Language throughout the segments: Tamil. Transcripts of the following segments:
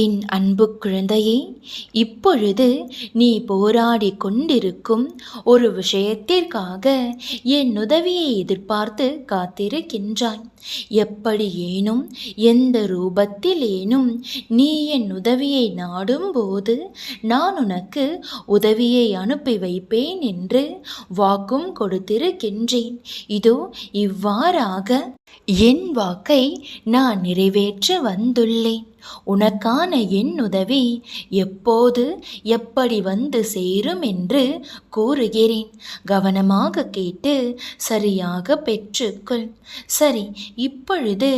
என் அன்பு குழந்தையே இப்பொழுது நீ போராடி கொண்டிருக்கும் ஒரு விஷயத்திற்காக என் உதவியை எதிர்பார்த்து காத்திருக்கின்றாய். எப்படி ஏனும் எந்த ரூபத்திலேனும் நீ என் உதவியை நாடும்போது நான் உனக்கு உதவியை அனுப்பி வைப்பேன் என்று வாக்கும் கொடுத்திருக்கின்றேன். இதோ இவ்வாறாக என் வாக்கை நான் நிறைவேற்ற வந்துள்ளேன். உனக்கான என் உதவி எப்போது எப்படி வந்து சேரும் என்று கூறுகிறேன். கவனமாக கேட்டு சரியாக பெற்றுக்கொள். சரி இப்பொழுது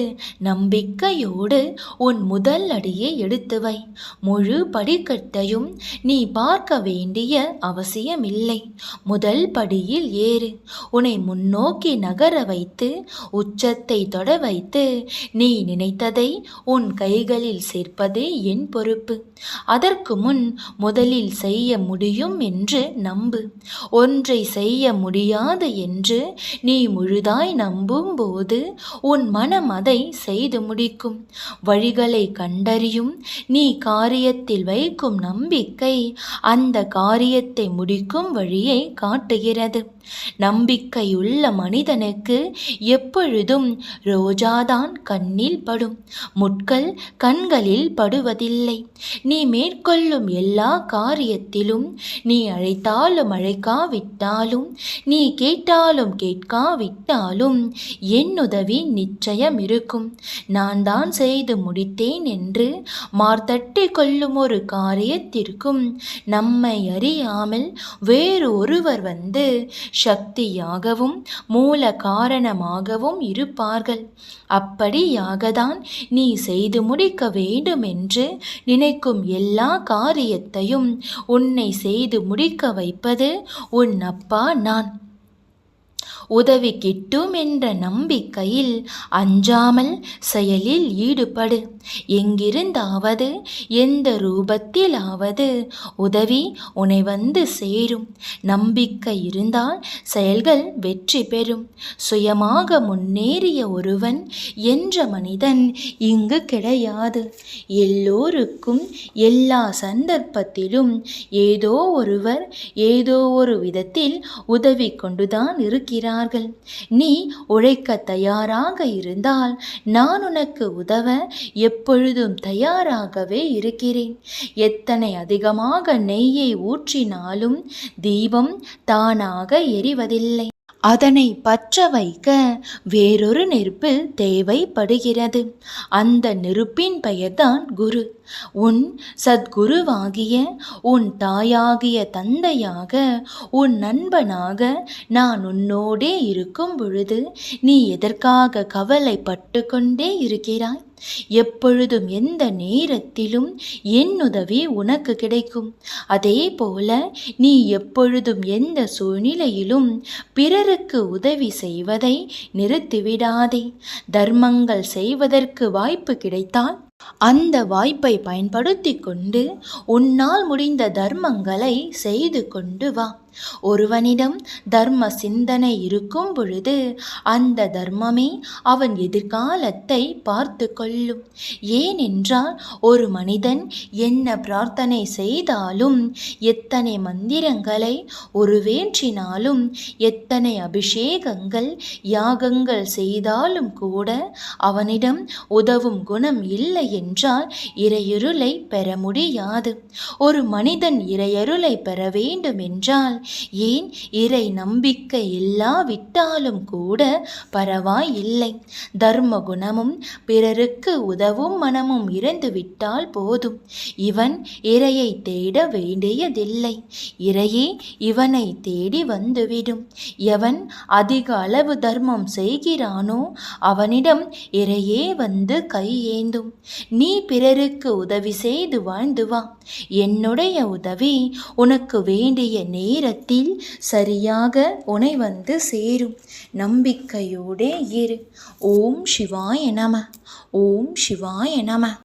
நம்பிக்கையோடு உன் முதல் அடியை எடுத்து வை. முழு படிக்கட்டையும் நீ பார்க்க வேண்டிய அவசியமில்லை. முதல் படியில் ஏறு. உன்னை முன்னோக்கி நகர வைத்து உச்சத்தை தொட வைத்து நீ நினைத்ததை உன் கைகளில் சேர்ப்பதே என் பொறுப்பு. அதற்கு முன் முதலில் செய்ய முடியும் என்று நம்பு. ஒன்றை செய்ய முடியாது என்று நீ முழுதாய் நம்பும் போது உன் மனம் அதை செய்து முடிக்கும். வழிகளை கண்டறியும் நீ காரியத்தில் வைக்கும் நம்பிக்கை அந்த காரியத்தை முடிக்கும் வழியை காட்டுகிறது. நம்பிக்கையுள்ள மனிதனுக்கு எப்பொழுதும் ரோஜாதான் கண்ணில் படும். முட்கள் கண் கண்களில் படுவதில்லை. நீ மேற்கொள்ளும் எல்லா காரியத்திலும் நீ அழைத்தாலும் அழைக்காவிட்டாலும் நீ கேட்டாலும் கேட்காவிட்டாலும் என் உதவி நிச்சயம் இருக்கும். நான் தான் செய்து முடித்தேன் என்று மார்த்தட்டி கொள்ளும் ஒரு காரியத்திற்கும் நம்மை அறியாமல் வேறு ஒருவர் வந்து சக்தியாகவும் மூல காரணமாகவும் இருப்பார்கள். அப்படியாகத்தான் நீ செய்து முடிக்க வேண்டுமென்று நினைக்கும் எல்லா காரியத்தையும் உன்னை செய்து முடிக்க வைப்பது உன் அப்பா நான். உதவி கிட்டும் என்ற நம்பிக்கையில் அஞ்சாமல் செயலில் ஈடுபடு. எங்கிருந்தாவது எந்த ரூபத்திலாவது உதவி உனை வந்து சேரும். நம்பிக்கை இருந்தால் செயல்கள் வெற்றி பெறும். சுயமாக முன்னேறிய ஒருவன் என்ற மனிதன் இங்கு கிடையாது. எல்லோருக்கும் எல்லா சந்தர்ப்பத்திலும் ஏதோ ஒருவர் ஏதோ ஒரு விதத்தில் உதவி கொண்டுதான் இருக்கிறார். இருக்கிறார்கள் நீ உழைக்க தயாராக இருந்தால் நான் உனக்கு உதவ எப்பொழுதும் தயாராகவே இருக்கிறேன். எத்தனை அதிகமாக நெய்யை ஊற்றினாலும் தீபம் தானாக எரிவதில்லை. அதனை பற்ற வைக்க வேறொரு நெருப்பு தேவைப்படுகிறது. அந்த நெருப்பின் பெயர்தான் குரு. உன் சத்குருவாகிய உன் தாயாகிய தந்தையாக உன் நண்பனாக நான் உன்னோடே இருக்கும் பொழுது நீ எதற்காக கவலைப்பட்டு கொண்டே இருக்கிறாய்? எப்பொழுதும் எந்த நேரத்திலும் என் உதவி உனக்கு கிடைக்கும். அதே போல நீ எப்பொழுதும் எந்த சூழ்நிலையிலும் பிறருக்கு உதவி செய்வதை நிறுத்திவிடாதே. தர்மங்கள் செய்வதற்கு வாய்ப்பு கிடைத்தால் அந்த வாய்ப்பை பயன்படுத்தி கொண்டு உன்னால் முடிந்த தர்மங்களை செய்து கொண்டு வா. ஒருவனிடம் தர்ம சிந்தனை இருக்கும் பொழுது அந்த தர்மமே அவன் எதிர்காலத்தை பார்த்து கொள்ளும். ஏனென்றால் ஒரு மனிதன் என்ன பிரார்த்தனை செய்தாலும் எத்தனை மந்திரங்களை உருவேற்றினாலும் எத்தனை அபிஷேகங்கள் யாகங்கள் செய்தாலும் கூட அவனிடம் உதவும் குணம் இல்லை என்றால் இறையுருளை பெற முடியாது. ஒரு மனிதன் இறையருளை பெற வேண்டும் என்றால் ஏன் இறை நம்பிக்கை இல்லாவிட்டாலும் கூட பரவாயில்லை. தர்ம குணமும் பிறருக்கு உதவும் மனமும் இறந்துவிட்டால் போதும். இவன் இறையை தேட வேண்டியதில்லை. இறையே இவனை தேடி வந்துவிடும். எவன் அதிக அளவு தர்மம் செய்கிறானோ அவனிடம் இறையே வந்து கையேந்தும். நீ பிறருக்கு உதவி செய்து வாழ்ந்து வா. என்னுடைய உதவி உனக்கு வேண்டிய நேரத்தில் நேரத்தில் சரியாக உனை வந்து சேரும். நம்பிக்கையோடே இரு. ஓம் சிவாய நம. ஓம் சிவாய நம.